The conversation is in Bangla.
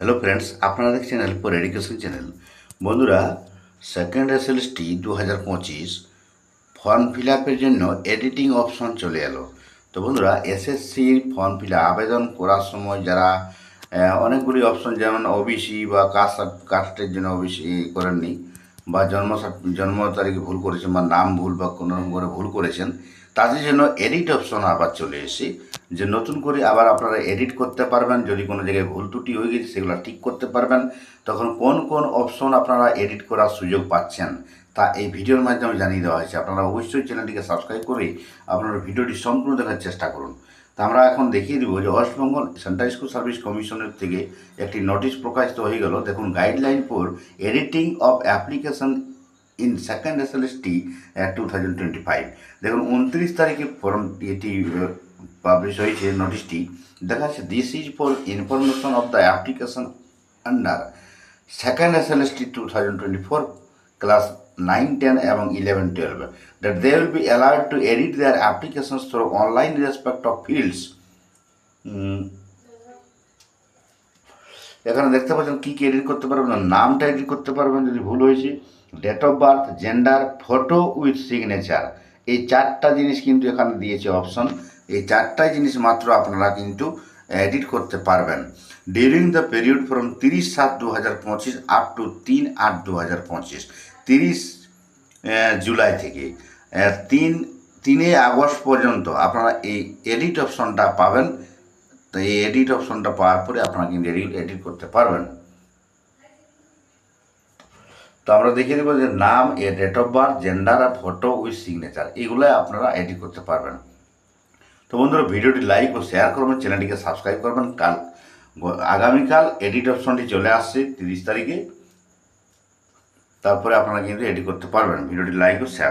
হ্যালো ফ্রেন্ডস আপনারা দেখছেন এলপোর এডুকেশন চ্যানেল বন্ধুরা সেকেন্ড এসএলএসটি দু হাজার পঁচিশ ফর্ম ফিল আপের জন্য এডিটিং অপশন চলে এলো। তো বন্ধুরা এসএসসির ফর্ম ফিল আবেদন করার সময় যারা অনেকগুলি অপশন যেমন ওবিসি বা কাস্ট কাস্টের জন্য ওবিসি করেননি বা জন্ম জন্ম তারিখে ভুল করেছেন বা নাম ভুল বা কোনো রকম করে ভুল করেছেন তাদের জন্য এডিট অপশন আবার চলে এসে যে নতুন করে আবার আপনারা এডিট করতে পারবেন, যদি কোনো জায়গায় ভুল ত্রুটি হয়ে গেছে সেগুলো ঠিক করতে পারবেন, তখন কোন কোন অপশন আপনারা এডিট করার সুযোগ পাচ্ছেন, তা এই ভিডিওর মাধ্যমে জানিয়ে দেওয়া হয়েছে। আপনারা অবশ্যই চ্যানেলটিকে সাবস্ক্রাইব করে আপনারা ভিডিওটি সম্পূর্ণ দেখার চেষ্টা করুন। তা আমরা এখন দেখিয়ে দিব যে ওয়েস্টবেঙ্গল সেন্ট্রাল স্কুল সার্ভিস কমিশনের থেকে একটি নোটিশ প্রকাশিত হয়ে গেল। দেখুন guideline for editing of application in second S L S T two thousand twenty five দেখুন, উনত্রিশ তারিখে ফর্ম এটি পাবলিশ হয়েছে নোটিশটি দেখা যাচ্ছে this is for information of the application under second S L S T two thousand twenty four class nine, ten এবং eleven, twelve that they will be allowed to edit their applications through online respect of fields এখানে দেখতে পাচ্ছেন কী কী এডিট করতে পারবেন, নামটা এডিট করতে পারবেন যদি ভুল হয়েছে। Date of birth gender photo with signature এই চারটা জিনিস কিন্তু এখানে দিয়েছে অপশন এই চারটাই জিনিস মাত্র আপনারা কিন্তু এডিট করতে পারবেন। ডিউরিং দ্য পিরিয়ড ফ্রম তিরিশ সাত দু হাজার পঁচিশ আপ টু তিন আট দু হাজার পঁচিশ, তিরিশ জুলাই থেকে। তিন, তিনে আগস্ট পর্যন্ত আপনারা এই এডিট অপশনটা পাবেন। তো এই এডিট অপশনটা পাওয়ার পরে আপনারা কিন্তু এডিট করতে পারবেন। তো আমরা দেখিয়ে দেবো যে নাম, এ ডেট অফ বার্থ জেন্ডার আর ফটো উইথ সিগনেচার এগুলো আপনারা এডিট করতে পারবেন। তো বন্ধুরা, ভিডিওটি লাইক ও শেয়ার করবেন চ্যানেলটিকে সাবস্ক্রাইব করবেন। কাল, আগামীকাল এডিট অপশনটি চলে আসছে তিরিশ তারিখে। তারপরে আপনারা কিন্তু এডিট করতে পারবেন। ভিডিওটি লাইক ও শেয়ার